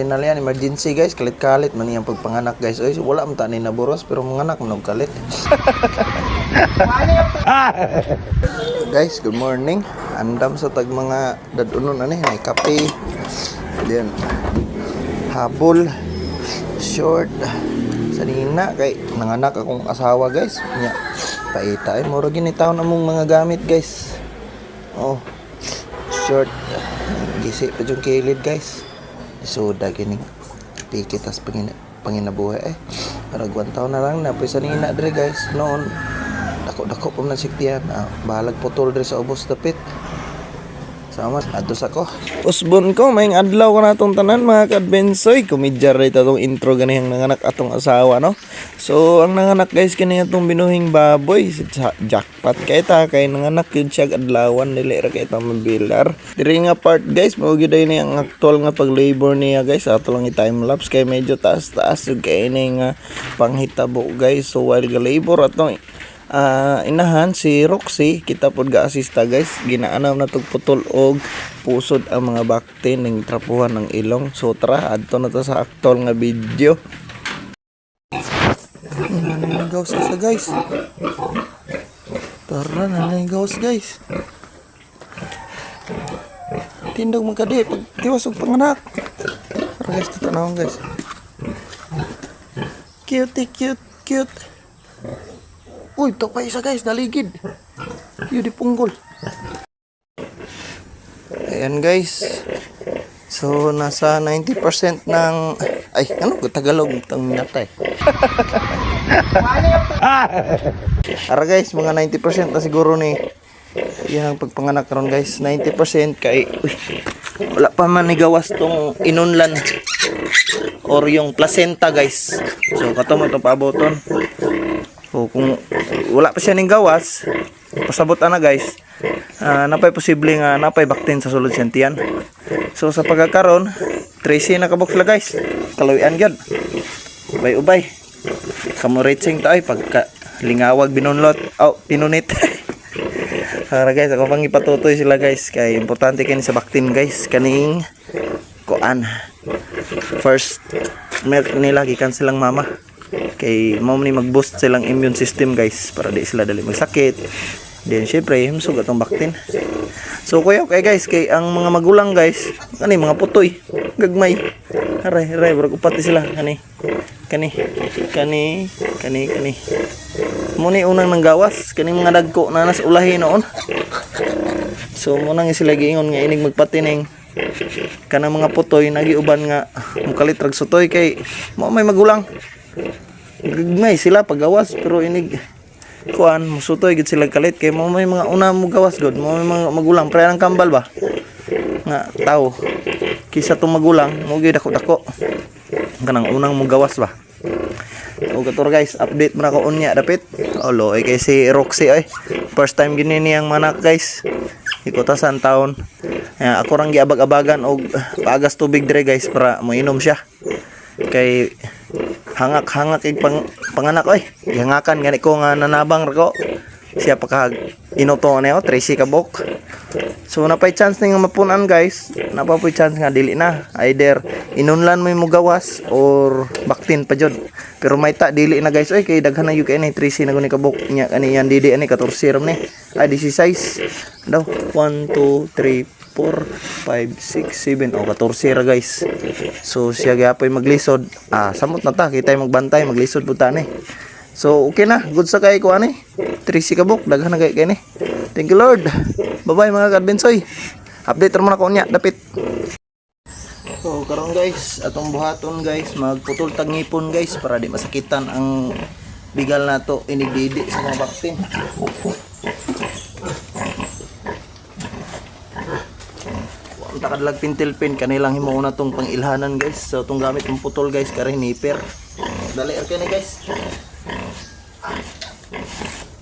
din na yan, emergency guys, kalit-kalit man yung pagpanganak guys. Oy, wala man tani na buros pero manganak man og kalit. guys, good morning. Andam sa tag mga dadunon ani, may kape. Then habol, short. Sa nina kay nanganak akong asawa guys. Nya paita ay mura ginitaw na mong mga gamit guys. Oh. Short. Gisi pa yung kilid guys. Soda gini. Pikit tas pangina panginabuhi eh. Paragwan taon na lang na pisa nina dre guys. Noon dako-dako pa man siktiyan. Ah, bahalag putol dre sa ubos dapit. Sama, atos ako. Usbon ko, may adlaw ko na itong tanan mga kadbensoy. Kumidjar rin itong intro ganihang nanganak atong asawa, no? So, ang nanganak guys, kani itong binuhing baboy. Si Ja- Jackpot kay ta, kay nanganak yun siya adlawan nila ra kay ta mabilar. Diri nga part guys, maugi day ni ang actual nga pag labor niya guys. Ato lang i-time lapse kay medyo taas-taas yung kay ni nga panghitabo guys. So, while ga labor atong Ah, inahan si Roxy. Kita pod ga-asista guys. Ginaanaw na tog putol og pusod ang mga bakte ning trapuhan ng ilong. So tara adto na ta sa actual nga video. Nanay sa guys. Tara nanay guys. Tindog man kadi pag tiwas og panganak. Tara guys tatanawon guys. Cute cute cute Uy, ito pa isa guys, naligid. Yun di punggol. Ayan guys. So, nasa 90% ng... Ay, ano? Tagalog itong natay. Ara guys, mga 90% na siguro ni... Yan ang pagpanganak ron guys. 90% kay... Uy, wala pa man ni gawas tong inunlan. Or yung placenta guys. So, katong itong paaboton. So kung wala pa siya ning gawas, pasabot na guys. ah napay posible nga napay baktin sa sulod siyang. So sa pagkakaroon, 13 na kabox la guys. Kaluyan gyud. Ubay ubay. Kamo reaching tayo pagka lingawag binunlot. Oh, pinunit. Para guys, ako pang ipatutoy sila guys kay importante kani sa baktin guys kaning kuan. First milk nila gikan silang mama kay mo ni mag-boost silang immune system guys para di sila dali magsakit. Then syempre himsog atong baktin. So kuya kay guys. Kay ang mga magulang guys kani mga putoy gagmay. Aray aray bro upati sila kani kani kani kani kani. Mo ni unang nanggawas kani mga dagko na nas ulahi noon. So mo nang sila giingon nga inig magpatining. Kana mga putoy nagiuban nga mukalitrag sutoy kay mo may magulang gagmay sila pagawas pero inig kuan musutoy gid sila kalit. Kay mo may mga una mo gawas god. Mo may mga magulang. Pre ang kambal ba? Nga tao. Kisa tong magulang mo gid dako. Dako kanang unang mo gawas ba? O kator guys. Update mo na ko unya dapit. Olo ay kay si Roxy ay. First time gini niyang manak guys. Ikotasan taon. Ayan, ako rang giabag-abagan og paagas tubig dire guys para moinom siya. Kay hangak-hangak ig pang, panganak oy. Gihangakan gani ko nga nanabang ko. Siya pa ka inuto na Tracy kabok. So napay chance na nga mapunan guys. Napapoy chance nga dili na. Either inunlan mo mugawas or baktin pa jud pero may ta dili na guys. Oy kay daghan na kay ni Tracy na guni kabok. Nya ani yan didi ani 14 ram ni. Ay 16 daw 1 2 3 4, 5, 6, 7, o 14 ra guys. So siya gapoy maglisod. Ah, samot na ta, kita magbantay, maglisod po ta ni. So okay na, good sa kay ko ani. 3 kabok, daghan na kay kay ni. Thank you Lord. Bye-bye mga kadbensoy. Update ra mo na ko niya, dapit. So karon guys, atong buhaton guys, magputol tag ngipon guys para di masakitan ang bigal nato inigdidi sa mga baktin. Takadlag pintil pin kanilang himo na tong pangilhanan guys. So tong gamit ng putol guys kare hiniper. Dali ar kani guys.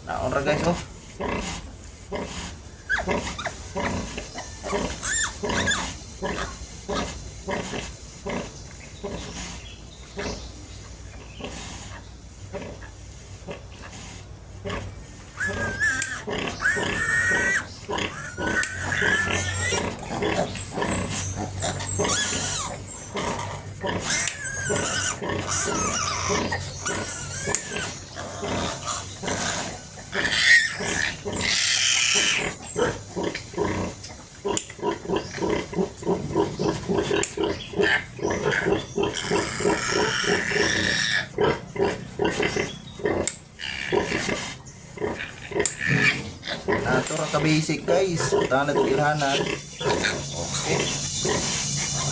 Naon ra guys oh. Basic guys. Punta na itong ilhanan. Okay.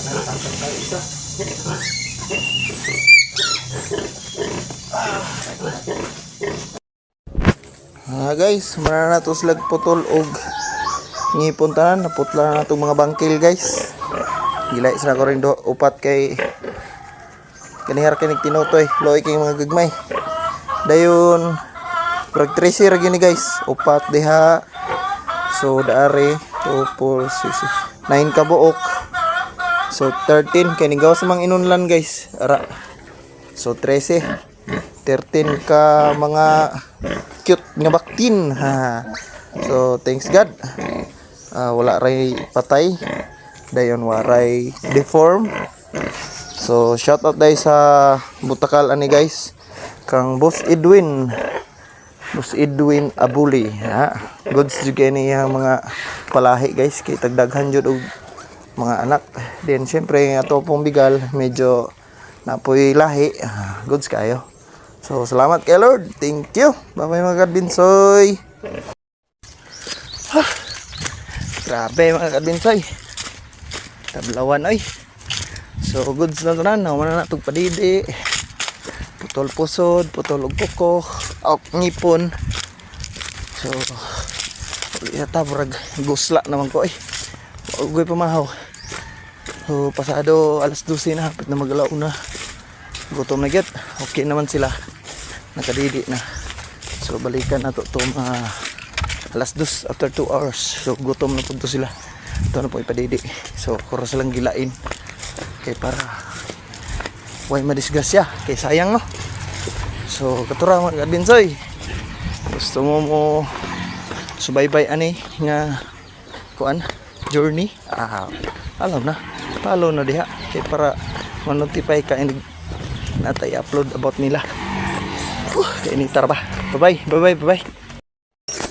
Nakatangkad tayo isa. Ah guys, mara na to slag putol og ngipon tanan naputla na itong mga bangkil guys. Gilay sa ko rin do upat kay kanihar kinig tinutoy loy kay mga gagmay. Dayon Prag 13 ra gini guys. Upat diha. So daari 2 4 6 9 ka buok. So 13 kay ni gawas mang inunlan guys. Ara. So 13. 13 ka mga cute nga baktin ha. So thanks God. Ah, wala ray patay. Dayon waray deform. So shout out dai sa Butakal ani guys. Kang Boss Edwin. Boss Edwin Abuli. Ha? Goods juga niya mga palahi guys. Kay tagdaghan jud og mga anak. Then syempre ato pong bigal medyo napoy lahi. Ah, Goods kayo. So salamat kay Lord. Thank you. Bye-bye mga kadbinsoy. Ah, Grabe mga kadbinsoy. Tablawan oy. So goods na tanan. Wala na tong padidi putol pusod, putol og kuko, og ngipon. So, uli murag gusla naman ko eh. Ugoy pamahaw. So, pasado alas 12 na, hapit na magalaw na. Gutom na gyud. Okay naman sila. Nakadidi na. So, balikan na to to mga alas 2 after 2 hours. So, gutom na po sila. Ito na po ipadidi. So, kuro silang gilain. Kay para Way madisgrasya kay sayang no. So katura mga kadinsoy. Gusto mo mo subaybay ani nga kuan journey. Ah, alam na. Follow na diha kay para ma-notify ka and natay upload about nila. Uh, kay ni tara. Bye-bye, bye-bye, bye-bye.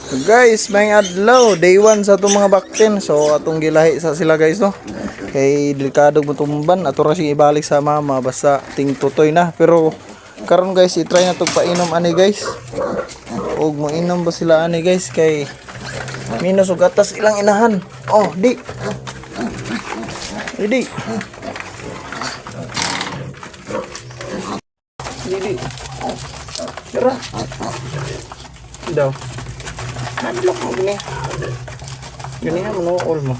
So guys, may adlaw, day 1 sa itong mga baktin. So atong gilahi sa sila guys no. Kay delikado mo tumban ato ra ibalik sa mama basta ting tutoy na. Pero karon guys, i-try na tong painom ani guys. Og mo inom ba sila ani guys kay minus og gatas ilang inahan. Oh, di. Di. Di. Di. di. Tara. Daw. Hadlock mo gini. Gini ha, manuol mo.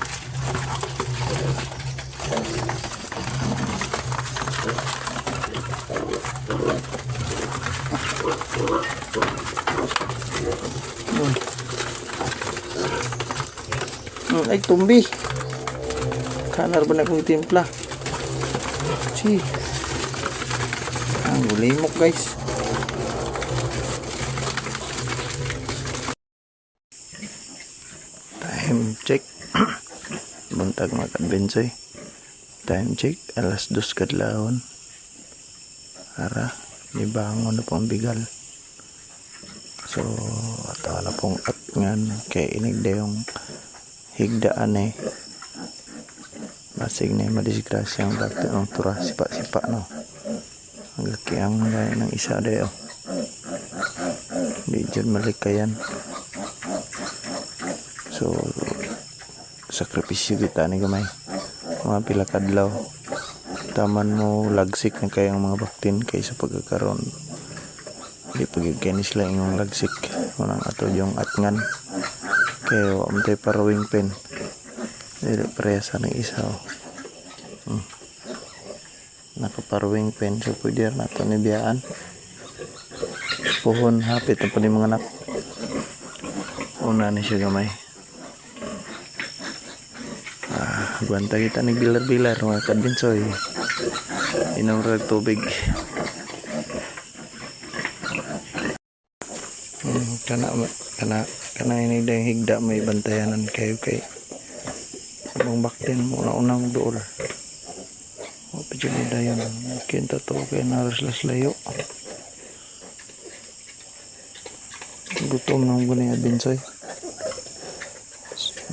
Hmm, ay, tumbi. Kanar ba na kong timpla? Si. Ang gulimok guys. Time check. Mga kadbensoy. Time check. Alas dos kadlawon. Ara. Nibangon na po ang bigal. So, ato na pong atngan. Kay inig na yung higdaan eh. Basig na yung madisgrasya ang dati ng tura. Sipa-sipa no. Ang laki ang gaya ng isa dayo. Di dyan malikayan. So, sakripisyo kita ni gamay. Mga pila kadlaw. Taman mo lagsik na kayang mga baktin kaysa pagkakaroon. Di pagkakani sila yung lagsik. Unang ato yung atngan. Kaya wa mo tayo parawing pen. Dili parehasa ng isa. Oh. Hmm. Nakaparawing pen. So pwede na ito ni biyaan. Puhon hapit na po ni mga anak. Una ni siya gamay. Ah, Guanta kita ni bilar-bilar mga kadinsoy. Inom ra tubig. Hmm, kana kana kana ini dang higda may bantayanan kayo kay Abang baktin mo na unang dool. O medyo ni dayon kinta to kay naras las layo gutom nang guni abinsoy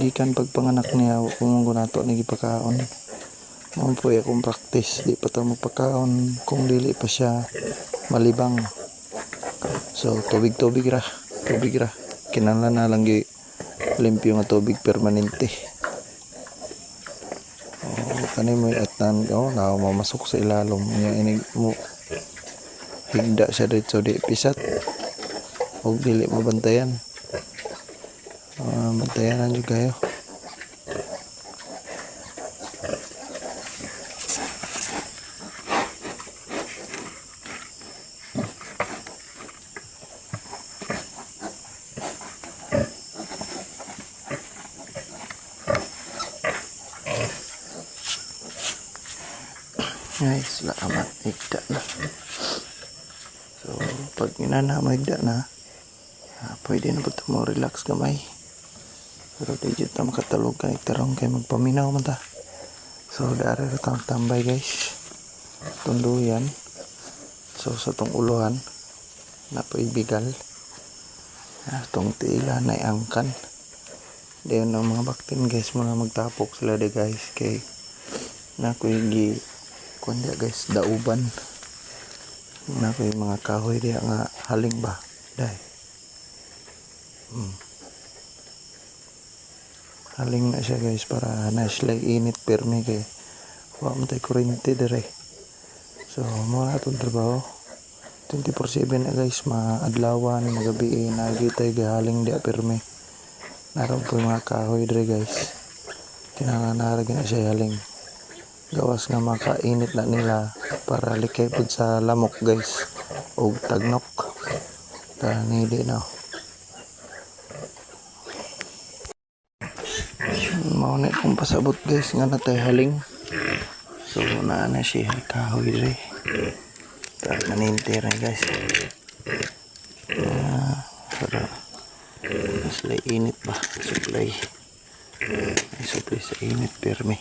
gikan pagpanganak niya kung mo nato ni gipakaon mo po akong practice di pa to magpakaon. Kung dili pa siya malibang. So tubig tubig ra tubig ra. Kinahanglan na lang gi limpyo nga tubig permanente. Oh, kanay mo atnan oh na mamasok sa ilalom. Niya inig mo higda siya dito di pisat. Og dili mabantayan Ah, bantayan na kayo Guys, salamat. Higda na. So, pag inana mahigda na, ah, pwede na po ito mo relax gamay. Pero di dito makatulog ka tarong kay magpaminaw man ta. So, dari rin tang tambay guys. Tunduyan. So, sa tong uluhan, napoibigal. Ah, tong tila na angkan. Diyan ang mga baktin guys, mga magtapok sila de guys kay na ko gi kundi guys dauban na ko mga kahoy diya nga haling ba dai hmm. Haling na siya guys para na sila init permi kay wa mo tay kuryente dire. So mo na itong trabaho. 24/7 na guys maadlawan magabi na tay gahaling diya permi. Naroon po yung mga kahoy dire guys. Kinahanglan na siya haling gawas nga makainit na nila para likay pud sa lamok guys. Og tagnok. Tanili na mao na kung pasabot guys nga natay haling. So na na siya kahoy dre ta maninti ra guys. Ah, para mas lay init ba? Supply may supply sa init permi.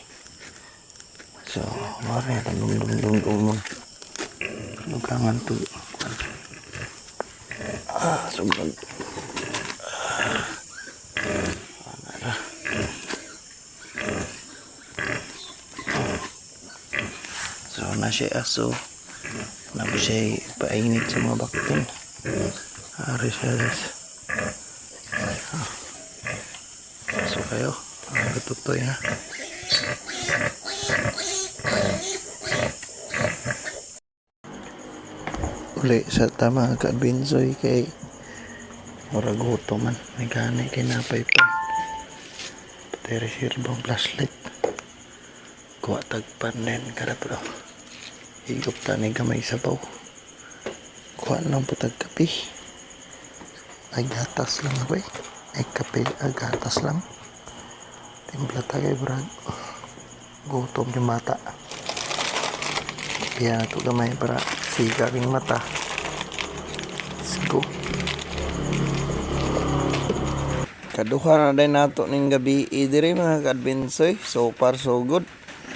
So, mari na dum dum dum dum. Lugangan to. Ah, sobrang. Ah, So, na siya aso. Na po siya painit sa mga baktin. Ari siya guys. Ah. Kayo, ang katutoy na. uli sa tama ka binsoy kay murag man may gani kay napay pa pati reservong flashlight kuha tagpan din kada pro higop tani gamay sabaw kuha lang po tagkapi ay gatas lang ako eh. Ay kape ay gatas lang. Timpla tagay brad. Gutom yung mata. Kaya ito gamay para siga ring mata. Let's go. Kaduha na din nato ning gabi. Idiri mga kadbinsoy so far so good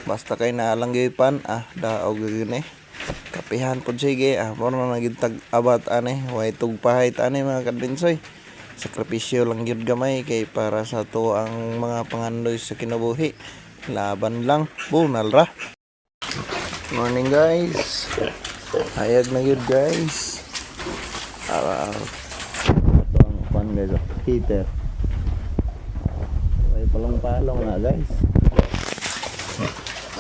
basta kay naalang pan ah daog gyud eh. Kapihan pod sige. Ah mo na naging tag abat ane. Way tugpahay ane mga kadbinsoy sakripisyo lang gyud gamay kay para sa to ang mga pangandoy sa kinabuhi. Laban lang bunal ra. Morning guys. Hayag na yun guys. Araw ito ang pan guys oh. heater. Ay palong palong na guys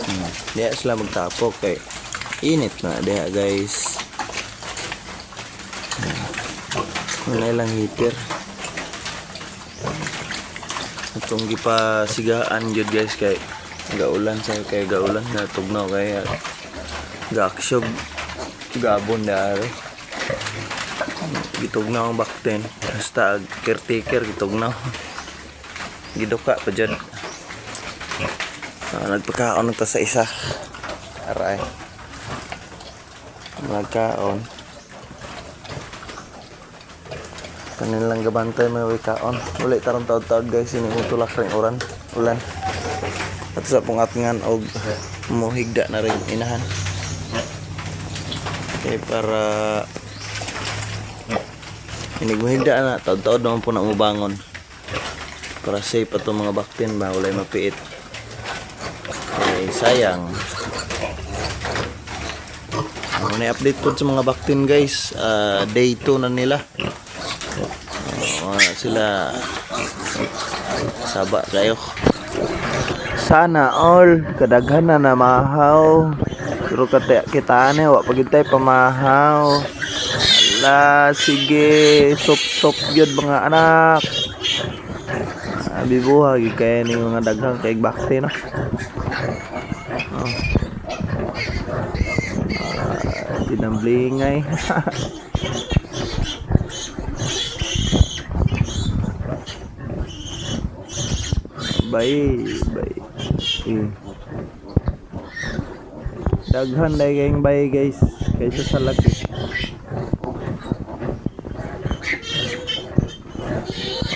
hmm. diya sila magtapok kay init na diya guys. Wala lang heater. Itong gipasigaan yun guys kay gaulan sa kay gaulan na tugnaw kay gaksyog gabon na ari gitugnaw ang bakten. Basta caretaker gitugnaw giduka pa dyan nagpakaon ta sa isa aray nagkaon kanin lang gabantay may wikaon ulit tarong taod-taod guys ini utulak ring uran ulan at sa pungatingan og muhigda na rin inahan. Okay, para hindi muhigda na, taod-taod naman po na umubangon. Para safe pa mga baktin ba, walay mapiit. Sayang. Ako na update po sa mga baktin guys. Ah, day 2 na nila. Uh, sila saba kayo. Sana all kadaghan na na mahaw. Pero kata kita ane wa pagid tay pamahaw. Ala sige sop sop gyud mga anak. Abi buhag kay ni mga daghang kay bakte no. Oh. Dinamblingay. Bay, bay. Eh. Daghan dai kayong bay guys kaysa sa laki.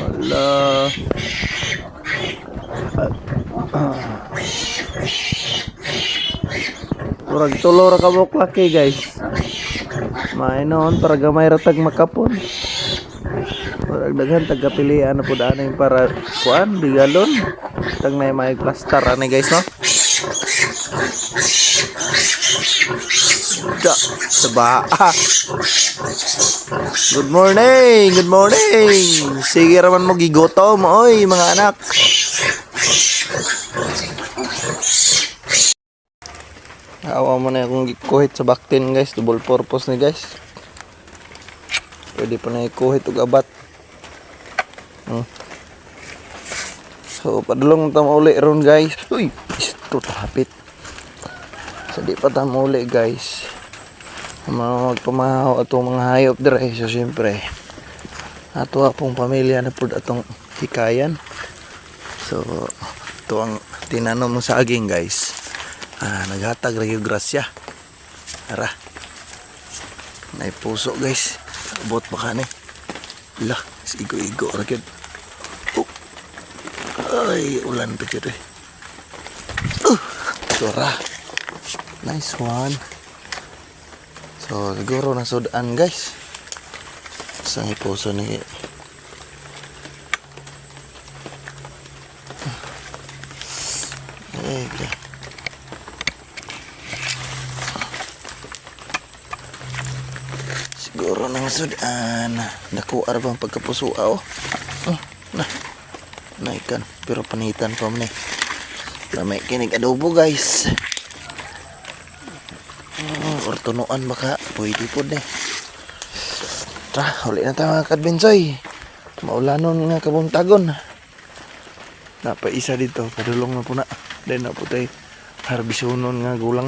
Allah. Murag tulo ra ka buok laki guys. Mainon para gamay ra tag makapon. Murag daghan tag kapilian na pud ani para kuan bigalon. Tag na may plaster ani guys no. Da, saba. Good morning, good morning. Sige raman mo gigotom, oy mga anak. Awa mo na akong gikuhit sa baktin guys, double purpose ni guys. Pwede pa na ikuhit og abat. Hmm. So, padulong ta uli ron guys. Uy, ito tapit. So, di pa ta uli guys. Mga magpamahaw atong mga hayop dire. So, siyempre, ato apong pamilya na pud atong hikayan. So, ito ang tinanom sa aging guys. Ah, naghatag ra yung grasya. Ara. Nay puso guys. Abot pa ka ni. Lah, igo-igo gyud. Oh. Ay, ulan pa gyud eh. Uh, sura. Nice one. So, siguro nasudan guys. Sa puso ni Eh, okay. Siguro nang sudan. Naku, ara bang pagkapusuaw? Oh, na. Na ikan, pero panitan pa man eh. Lamay kinig adobo guys. Oh, or tunuan baka. Pwede po eh. Tra, uli na tayo mga kadbensoy. Maulanon nga kabuntagon. Napaisa dito, padulong na po na. Then na po tayo harbisonon nga gulang na.